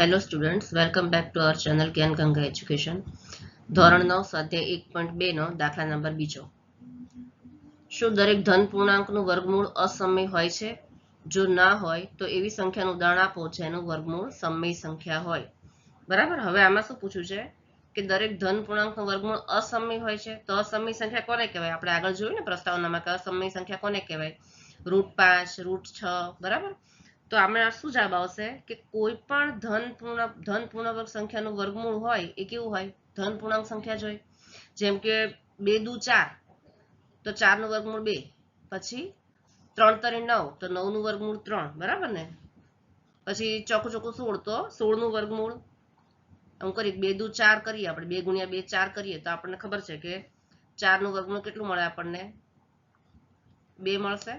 Hello students welcome back to our channel Gyan Ganga education ધોરણ નવ, સ્વાધ્યાય એક પોઈન્ટ બેનો દાખલા નંબર બીજો. શું દરેક ધન પૂર્ણાંકનું વર્ગમૂળ અસમય હોય છે? જો ના હોય, તો એવી સંખ્યાનું ઉદાહરણ આપો જેનું વર્ગમૂળ સમય સંખ્યા હોય. બરાબર? હવે આમાં શું પૂછ્યું છે? કે દરેક ધન પૂર્ણાંકનું વર્ગમૂળ અસમય હોય છે, તો અસમય સંખ્યા કોને કહેવાય? આપણે આગળ જોયું ને પ્રસ્તાવનામાં કે અસમય સંખ્યા કોને કહેવાય? રૂટ પાંચ, રૂટ છ, બરાબર? તો આમાં શું જવાબ આવશે? કે કોઈ પણ ધન પૂર્ણ, ધન પૂર્ણવર્ગ સંખ્યાનું વર્ગમૂળ હોય, એ કેવું હોય? ધન પૂર્ણાંક સંખ્યા જ હોય જેમ કે બે દુ ચાર, તો ચારનું વર્ગમૂળ બે. પછી ત્રણ તરી નવ, તો નવનું વર્ગમૂળ ત્રણ. બરાબર ને? પછી ચોખ્ખું ચોખ્ખું સોળ, તો સોળનું વર્ગમૂળ આમ કરી બે દુ ચાર કરીએ આપણે, બે ગુણ્યા બે ચાર કરીએ, તો આપણને ખબર છે કે ચારનું વર્ગમૂળ કેટલું મળે આપણને? બે મળશે.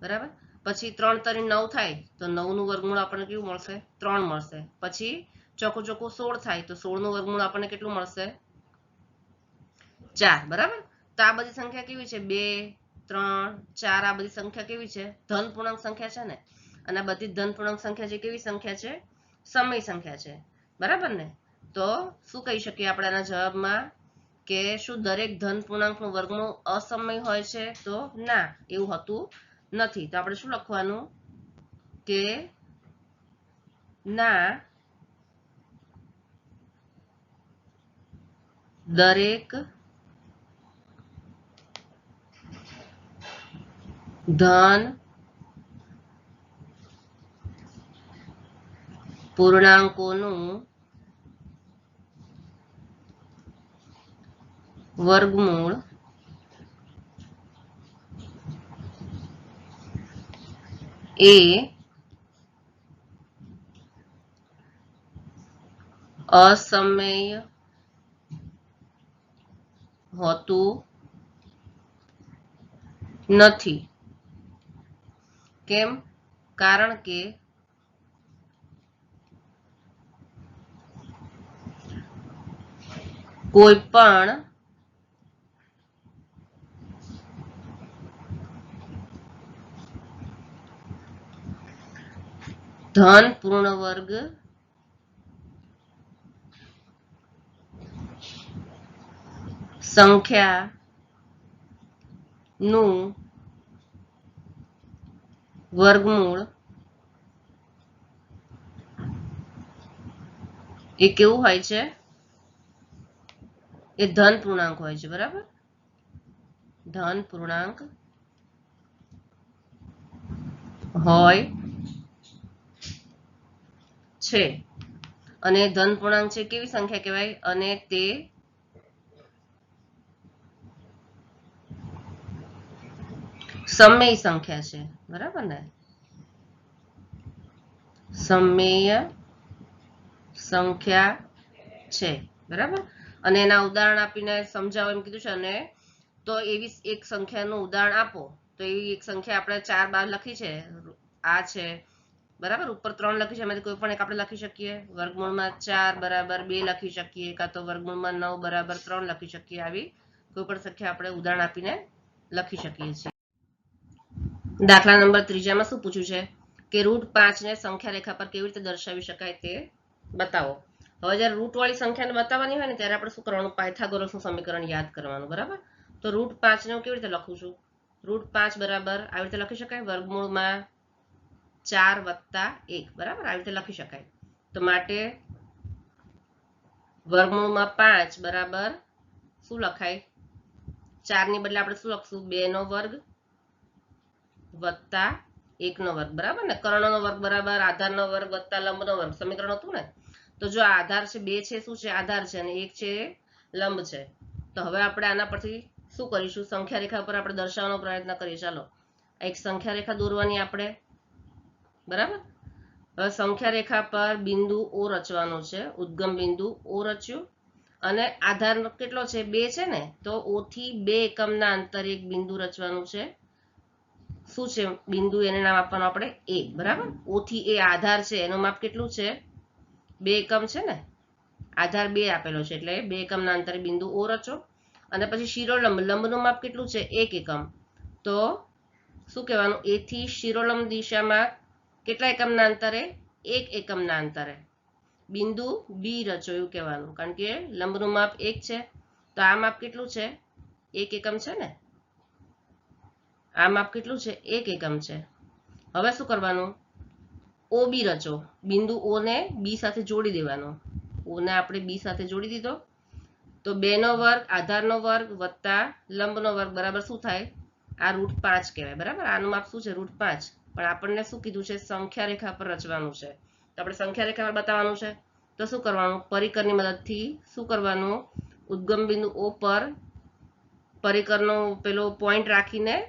બરાબર? પછી ત્રણ તરી નવ થાય, તો નવનું વર્ગમૂળ આપણને કેવું મળશે? ત્રણ મળશે. પછી ચોખ્ખું ચોખ્ખું સોળ થાય, તો સોળનું વર્ગમૂળ આપણને કેટલું મળશે? ચાર, બરાબર? તો આ બધી સંખ્યા કેવી છે? બે, ત્રણ, ચાર, આ બધી સંખ્યા કેવી છે? ધન પૂર્ણાંક સંખ્યા છે ને? અને બધી ધન પૂર્ણાંક સંખ્યા છે કેવી સંખ્યા છે? સમય સંખ્યા છે. બરાબર ને? તો શું કહી શકીએ આપણે આના જવાબમાં? કે શું દરેક ધન પૂર્ણાંકનું વર્ગમૂળ અસમય હોય છે? તો ના, એવું હતું. નથી. તો આપણે શું લખવાનું? કે ના દરેક ધન પૂર્ણાંકોનું વર્ગમૂળ એ અસમય હોતું નથી કેમ કારણ કે કોઈ પણ ધન પૂર્ણ વર્ગ. સંખ્યા નું વર્ગમૂળ એ કેવું હોય છે? એ ધન પૂર્ણાંક હોય છે, બરાબર? ધન પૂર્ણાંક હોય છે. અને ધન પૂર્ણાંક છે કેવી સંખ્યા કહેવાય? અને તે સમય સંખ્યા છે. બરાબર ને? સમય સંખ્યા છે. બરાબર? અને એના ઉદાહરણ આપીને સમજાવો એમ કીધું છે. અને તો એવી એક સંખ્યાનું ઉદાહરણ આપો. તો એવી એક સંખ્યા આપણે ચાર બાર લખી છે. આ છે બરાબર? ઉપર ત્રણ લખી એમાંથી કોઈ પણ એક આપણે લખી શકીએ. વર્ગમૂળમાં ચાર બરાબર, બે લખી શકીએ, કાં તો વર્ગમૂળમાં નવ બરાબર, ત્રણ લખી શકીએ. આવી કોઈ પણ સંખ્યા આપણે ઉદાહરણ આપીને લખી શકીએ છીએ. દાખલા નંબર ત્રીજામાં શું પૂછ્યું છે? કે રૂટ પાંચ ને સંખ્યા રેખા પર કેવી રીતે દર્શાવી શકાય તે બતાવો. હવે જ્યારે રૂટ વાળી સંખ્યાને બતાવવાની હોય ને, ત્યારે આપણે શું કરવાનું? પાયથાગોરસનું સમીકરણ યાદ કરવાનું, બરાબર? તો રૂટ પાંચ ને હું કેવી રીતે લખું છું? રૂટ પાંચ બરાબર, આવી રીતે લખી શકાય? વર્ગમૂળમાં ચાર વત્તા એક. બરાબર? આવી રીતે લખી શકાય. તો માટે વર્ગમૂળમાં પાંચ, બરાબર? શું લખાય? ચારની બદલે આપણે શું લખશું? બે નો વર્ગ વત્તા એક નો વર્ગ. બરાબર ને? કર્ણનો વર્ગ, બરાબર? આધારનો વર્ગ વત્તા લંબનો વર્ગ. સમીકરણ હતું ને? તો જો આધાર છે, બે છે, શું છે? આધાર છે અને એક છે, લંબ છે. તો હવે આપણે આના પરથી શું કરીશું? સંખ્યા રેખા પર આપણે દર્શાવવાનો પ્રયત્ન કરીએ. ચાલો. એક સંખ્યા રેખા દોરવાની આપણે બરાબર? હવે સંખ્યા રેખા પર બિંદુ ઓ રચવાનું છે. ઉદ્ગમ બિંદુ ઓ રચ્યું. અને આધાર કેટલો છે? બે છે ને? તો ઓ થી બે એકમના અંતરે એક બિંદુ રચવાનું છે. શું છે બિંદુ? એને નામ આપવાનું આપણે એ, બરાબર? ઓ થી એ આધાર છે. એનું માપ કેટલું છે? બે એકમ છે ને? આધાર બે આપેલો છે. એટલે બે એકમના અંતરે બિંદુ ઓ રચો. અને પછી શિરોલંબ, લંબનું માપ કેટલું છે? એક એકમ. તો શું કહેવાનું? એથી શિરોલંબ દિશામાં કેટલા એકમના અંતરે? એક એકમના અંતરે. બિંદુ બી રચો એવું કહેવાનું. કારણ કે લંબનું માપ એક છે. તો આ માપ કેટલું છે? એક એકમ છે ને? આ માપ કેટલું છે? એક એકમ છે. હવે શું કરવાનું? ઓ બી રચો. બિંદુ ઓ ને બી સાથે જોડી દેવાનો. ઓ ને આપણે બી સાથે જોડી દીધો. તો બે નો વર્ગ આધારનો વર્ગ વત્તા લંબનો વર્ગ બરાબર શું થાય? આ રૂટ પાંચ કહેવાય. બરાબર? આનું માપ શું છે? રૂટ પાંચ. પણ આપણને શું કીધું છે? સંખ્યા રેખા પર રચવાનું છે. તો આપણે સંખ્યા રેખા પર બતાવવાનું છે. તો શું કરવાનું? પરિકરની મદદથી શું કરવાનું? ઉદ્ગમ બિંદુ ઓ પર પરિકરનો પેલો પોઈન્ટ રાખીને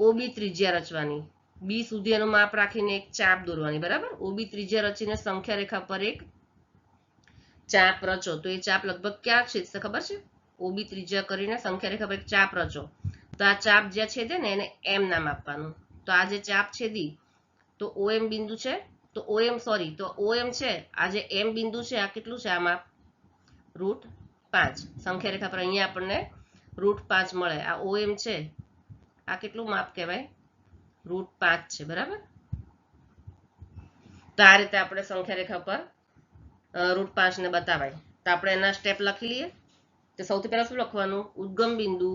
ઓબી ત્રિજ્યા રચવાની. બી સુધી એનું માપ રાખીને એક ચાપ દોરવાની, બરાબર? ઓબી ત્રિજ્યા રચીને સંખ્યા રેખા પર એક ચાપ રચો. તો એ ચાપ લગભગ ક્યાં છેદશે ખબર છે? ઓબી ત્રિજ્યા કરીને સંખ્યા રેખા પર એક ચાપ રચો. તો આ ચાપ જ્યાં છેદે ને, એને એમ નામ આપવાનું. તો આ જે ચાપ છેદી તો ઓએમ બિંદુ છે? તો ઓએમ સોરી તો ઓએમ છે આ જે એમ બિંદુ છે, આ કેટલું છે આ માપ રૂટ પાંચ. સંખ્યા રેખા પર અહીંયા આપણને રૂટ પાંચ મળે. આ ઓએમ છે, આ કેટલું માપ કહેવાય? રૂટ પાંચ છે, બરાબર? તો આ રીતે આપણે સંખ્યા રેખા પર રૂટ પાંચ ને બતાવાય. તો આપણે એના સ્ટેપ લખી લઈએ. તો સૌથી પહેલા શું લખવાનું? ઉદ્ગમ બિંદુ.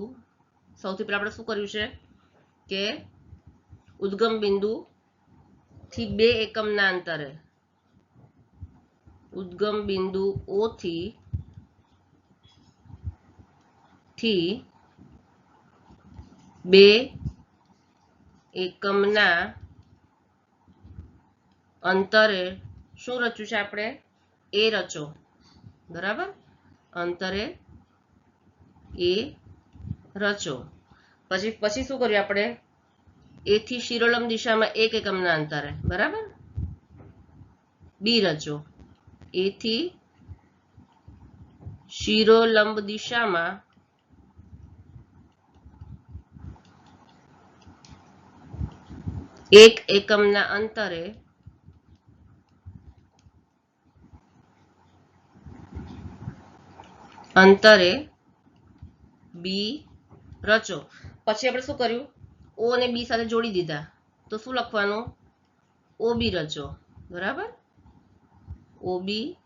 સૌથી પહેલા આપણે શું કર્યું છે? કે ઉદ્ગમ બિંદુ થી બે એકમના અંતરે. ઉદ્ગમ બિંદુ ઓ થી થી બે એકમના અંતરે. શું રચ્યું છે આપણે? એ રચો. બરાબર? અંતરે એ રચો. પછી પછી શું કર્યું આપણે? એ થી શિરોલંબ દિશામાં એક એકમના અંતરે, બરાબર? બી રચો એ થી શિરોલંબ દિશામાં એક એકમના અંતરે અંતરે બી રચો પછી આપણે શું કર્યું? ઓ અને બી સાથે જોડી દીધા. તો શું લખવાનું? ઓ બી રચો. બરાબર? ઓ બી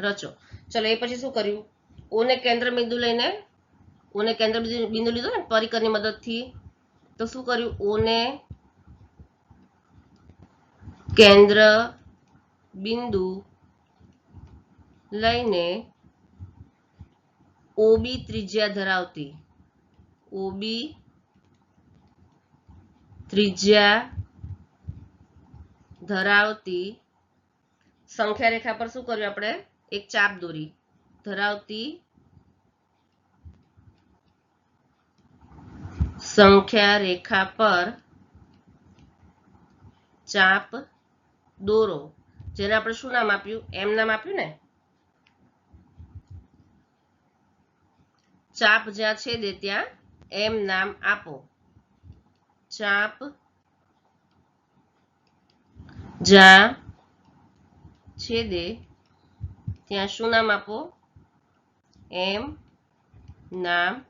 રચો. ચલો, એ પછી શું કર્યું? ઓ ને કેન્દ્ર બિંદુ લઈને, ઓ ને કેન્દ્ર બિંદુ- લીધો ને, પરિકરની મદદથી. તો શું કર્યું? ઓ ને કેન્દ્ર બિંદુ લઈને ઓબી ત્રિજ્યા ધરાવતી. ઓબી ત્રિજ્યા ધરાવતી સંખ્યા રેખા પર શું કર્યું આપણે? એક ચાપ દોરી. ધરાવતી સંખ્યા રેખા પર ચાપ દોરો. જેને આપણે શું નામ આપ્યું? એમ નામ આપ્યું ને? ચાપ જ્યાં છેદે ત્યાં એમ નામ આપો. ચાપ જ્યાં છેદે, ત્યાં શું નામ આપો? એમ, નામ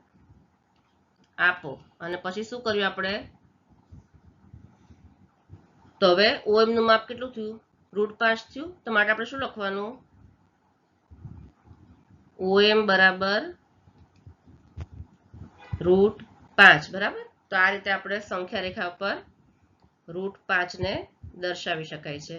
આપો. અને પછી શું કર્યું આપણે? તો હવે ઓએમનું માપ કેટલું થયું? રૂટ પાંચ થયું? તો માટે આપણે શું લખવાનું? ઓએમ બરાબર રૂટ પાંચ બરાબર? તો આ રીતે આપણે સંખ્યા રેખા પર રૂટ પાંચ ને દર્શાવી શકાય છે.